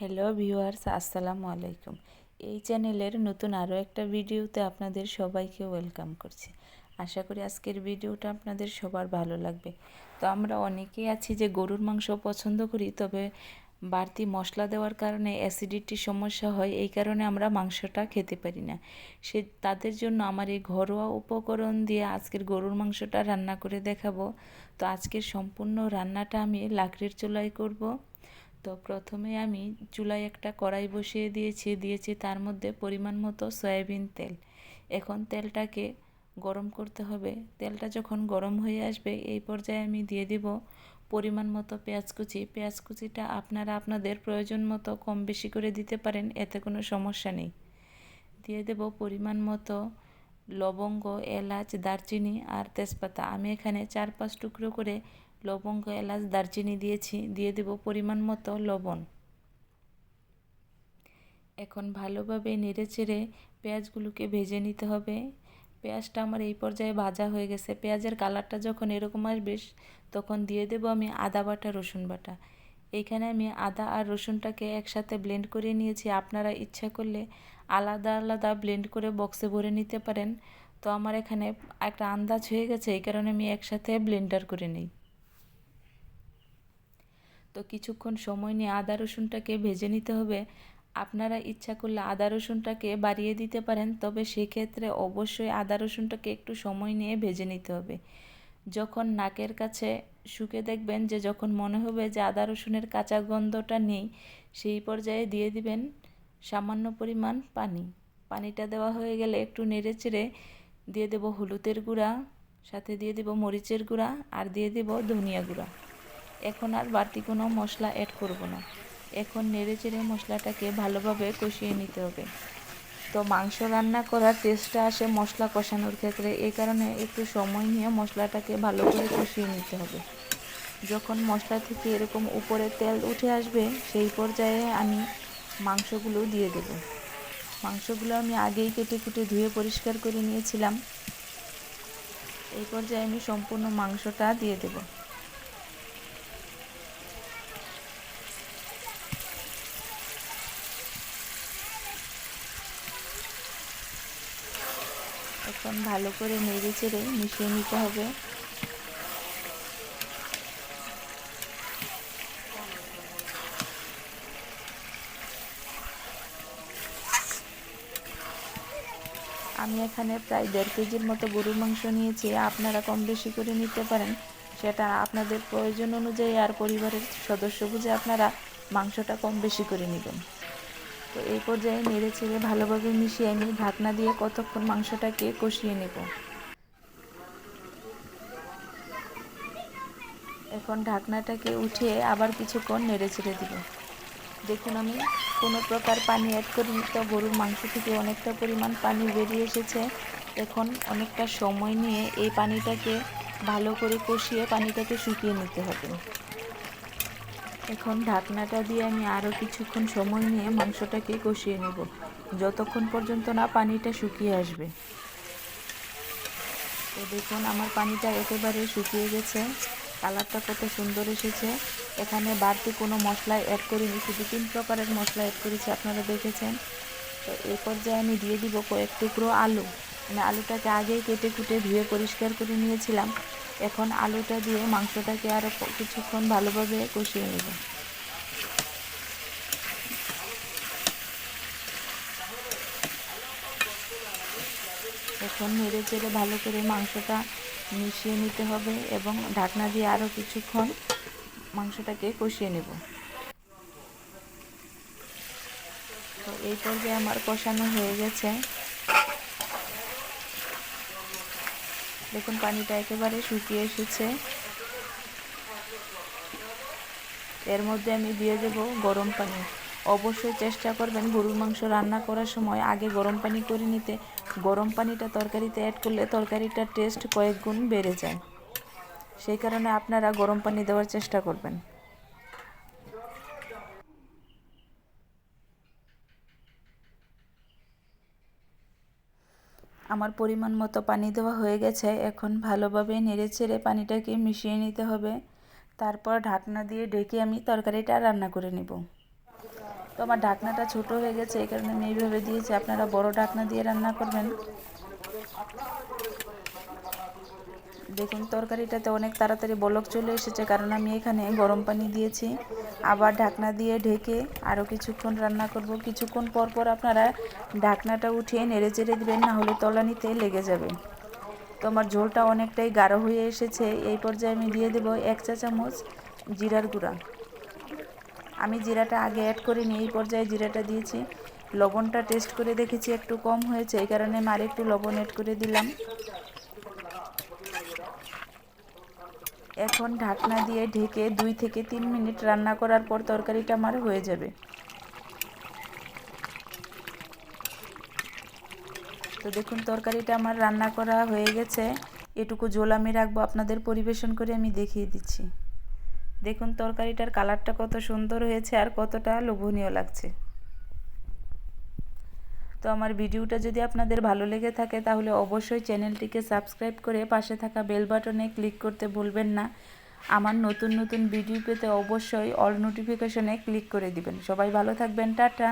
Hello viewers আসসালামু আলাইকুম। এই চ্যানেলের নতুন আরও একটা ভিডিওতে আপনাদের সবাইকে ওয়েলকাম করছি। আশা করি আজকের ভিডিওটা আপনাদের সবার ভালো লাগবে। তো আমরা অনেকেই আছি যে গরুর মাংস পছন্দ করি, তবে বাড়তি মশলা দেওয়ার কারণে অ্যাসিডিটির সমস্যা হয়, এই কারণে আমরা মাংসটা খেতে পারি না। সে, তাদের জন্য আমার এই ঘরোয়া উপকরণ দিয়ে আজকের গরুর মাংসটা রান্না করে দেখাবো। তো আজকের সম্পূর্ণ রান্নাটা আমি লাকড়ির চুলায় করব। তো প্রথমে আমি চুলায় একটা কড়াই বসিয়ে দিয়েছি দিয়েছি তার মধ্যে পরিমাণ মতো সয়াবিন তেল। এখন তেলটাকে গরম করতে হবে। তেলটা যখন গরম হয়ে আসবে, এই পর্যায়ে আমি দিয়ে দিব পরিমাণ মতো পেঁয়াজ কুচি। পেঁয়াজ কুচিটা আপনারা আপনাদের প্রয়োজন মতো কম বেশি করে দিতে পারেন, এতে কোনো সমস্যা নেই। দিয়ে দেব পরিমাণ মতো লবঙ্গ, এলাচ, দারচিনি আর তেজপাতা। আমি এখানে চার পাঁচ টুকরো করে লবঙ্গ, এলাচ, দারচিনি দিয়েছি দিয়ে দেব পরিমাণ মতো লবণ। এখন ভালোভাবে নেড়ে চেড়ে পেঁয়াজগুলোকে ভেজে নিতে হবে। পেঁয়াজটা আমার এই পর্যায়ে ভাজা হয়ে গেছে। পেঁয়াজের কালারটা যখন এরকম আসবে, তখন দিয়ে দেব আমি আদা বাটা, রসুন বাটা। এইখানে আমি আদা আর রসুনটাকে একসাথে ব্লেন্ড করে নিয়েছি। আপনারা ইচ্ছা করলে আলাদা আলাদা ব্লেন্ড করে বক্সে ভরে নিতে পারেন। তো আমার এখানে একটা আন্দাজ হয়ে গেছে, এই কারণে আমি একসাথে ব্লেন্ডার করে নিই। তো কিছুক্ষণ সময় নিয়ে আদা রসুনটাকে ভেজে নিতে হবে। আপনারা ইচ্ছা করলে আদা রসুনটাকে বাড়িয়ে দিতে পারেন, তবে সেক্ষেত্রে অবশ্যই আদা রসুনটাকে একটু সময় নিয়ে ভেজে নিতে হবে। যখন নাকের কাছে শুকে দেখবেন যে যখন মনে হবে যে আদা রসুনের কাঁচা গন্ধটা নেই, সেই পর্যায়ে দিয়ে দিবেন সামান্য পরিমাণ পানি। পানিটা দেওয়া হয়ে গেলে একটু নেড়ে চেড়ে দিয়ে দেব হলুদের গুঁড়া, সাথে দিয়ে দেব মরিচের গুঁড়া, আর দিয়ে দেব ধনিয়া গুঁড়া। এখন আর বাড়তি কোনো মশলা অ্যাড করব না। এখন নেড়ে চেড়ে মশলাটাকে ভালোভাবে কষিয়ে নিতে হবে। তো মাংস রান্না করার টেস্টটা আসে মশলা কষানোর ক্ষেত্রে এই কারণে একটু সময় নিয়ে মশলাটাকে ভালো করে কষিয়ে নিতে হবে। যখন মশলা থেকে এরকম উপরে তেল উঠে আসবে, সেই পর্যায়ে আমি মাংসগুলো দিয়ে দেব। মাংসগুলো আমি আগেই কেটে কুটে ধুয়ে পরিষ্কার করে নিয়েছিলাম। এই পর্যায়ে আমি সম্পূর্ণ মাংসটা দিয়ে দেবো। এখন ভালো করে নেড়ে চেড়ে মিশিয়ে নিতে হবে। আমি এখানে প্রায় দেড় কেজির মতো গরুর মাংস নিয়েছি, আপনারা কম বেশি করে নিতে পারেন। সেটা আপনাদের প্রয়োজন অনুযায়ী আর পরিবারের সদস্য বুঝে আপনারা মাংসটা কম বেশি করে নেবেন। তো এই পর্যায়ে নেড়ে ছেড়ে ভালোভাবে মিশিয়ে নিই ঢাকনা দিয়ে কতক্ষণ মাংসটাকে কষিয়ে নেব। এখন ঢাকনাটাকে উঠিয়ে আবার কিছুক্ষণ নেড়ে ছেড়ে দিব। দেখুন আমি কোনো প্রকার পানি অ্যাড করিনি, তো গরুর মাংস থেকে অনেকটা পরিমাণ পানি বেরিয়ে এসেছে। এখন অনেকটা সময় নিয়ে এই পানিটাকে ভালো করে কষিয়ে পানিটাকে শুকিয়ে নিতে হবে। এখন ঢাকনাটা দিয়ে আমি আরও কিছুক্ষণ সময় নিয়ে মাংসটাকে কষিয়ে নেব। যতক্ষণ পর্যন্ত না পানিটা শুকিয়ে আসবে। তো দেখুন, আমার পানিটা একেবারে শুকিয়ে গেছে। কালারটা কত সুন্দর এসেছে। এখানে বাড়তি কোনো মশলা অ্যাড করিনি, শুধু তিন প্রকারের মশলা অ্যাড করেছি, আপনারা দেখেছেন। তো এই পর্যায়ে আমি দিয়ে দিব কয়েক টুকরো আলু। আমি আলুটাকে আগেই কেটে কুটে ধুয়ে পরিষ্কার করে নিয়েছিলাম। এখন আলুটা দিয়ে মাংসটাকে আরও কিছুক্ষণ ভালোভাবে কষিয়ে নেব। এখন নেড়ে চেড়ে ভালো করে মাংসটা মিশিয়ে নিতে হবে এবং ঢাকনা দিয়ে আরও কিছুক্ষণ মাংসটাকে কষিয়ে নেব। তো এই পর্যায়ে আমার কষানো হয়ে গেছে। দেখুন, পানিটা একেবারে শুকিয়ে এসেছে। এর মধ্যে আমি দিয়ে দেব গরম পানি। অবশ্যই চেষ্টা করবেন গরুর মাংস রান্না করার সময় আগে গরম পানি করে নিতে। গরম পানিটা তরকারিতে অ্যাড করলে তরকারিটার টেস্ট কয়েক গুণ বেড়ে যায়। সেই কারণে আপনারা গরম পানি দেওয়ার চেষ্টা করবেন। আমার পরিমাণ মতো পানি দেওয়া হয়ে গেছে, এখন ভালোভাবে নেড়ে ছেড়ে পানিটাকে মিশিয়ে নিতে হবে। তারপর ঢাকনা দিয়ে ঢেকে আমি তরকারিটা রান্না করে নেব। তো আমার ঢাকনাটা ছোট হয়ে গেছে, এই কারণে আমি এইভাবে দিয়েছি। আপনারা বড় ঢাকনা দিয়ে রান্না করবেন। দেখুন, তরকারিটাতে অনেক তাড়াতাড়ি বলক চলে এসেছে, কারণ আমি এখানে গরম পানি দিয়েছি। আবার ঢাকনা দিয়ে ঢেকে আরও কিছুক্ষণ রান্না করব। কিছুক্ষণ পর পর আপনারা ঢাকনাটা উঠিয়ে নেড়ে চেড়ে দেবেন, না হলে তলানিতে লেগে যাবে। তো আমার ঝোলটা অনেকটাই গাঢ় হয়ে এসেছে। এই পর্যায়ে আমি দিয়ে দেব এক চা চামচ জিরার গুঁড়া। আমি জিরাটা আগে অ্যাড করিনি এই পর্যায়ে জিরাটা দিয়েছি। লবণটা টেস্ট করে দেখেছি একটু কম হয়েছে, এই কারণে আমি আর একটু লবণ অ্যাড করে দিলাম। এখন ঢাকনা দিয়ে ঢেকে দুই থেকে তিন মিনিট রান্না করার পর তরকারিটা আমার হয়ে যাবে। তো দেখুন, তরকারিটা আমার রান্না করা হয়ে গেছে। এটুকু জল আমি রাখব, আপনাদের পরিবেশন করে আমি দেখিয়ে দিচ্ছি। দেখুন, তরকারিটার কালারটা কত সুন্দর হয়েছে আর কতটা লোভনীয় লাগছে। তো আমার ভিডিওটা যদি আপনাদের ভালো লেগে থাকে, তাহলে অবশ্যই চ্যানেলটিকে সাবস্ক্রাইব করে পাশে থাকা বেল বাটনে ক্লিক করতে ভুলবেন না। আমার নতুন নতুন ভিডিও পেতে অবশ্যই অল নোটিফিকেশনে ক্লিক করে দিবেন। সবাই ভালো থাকবেন। টাটা।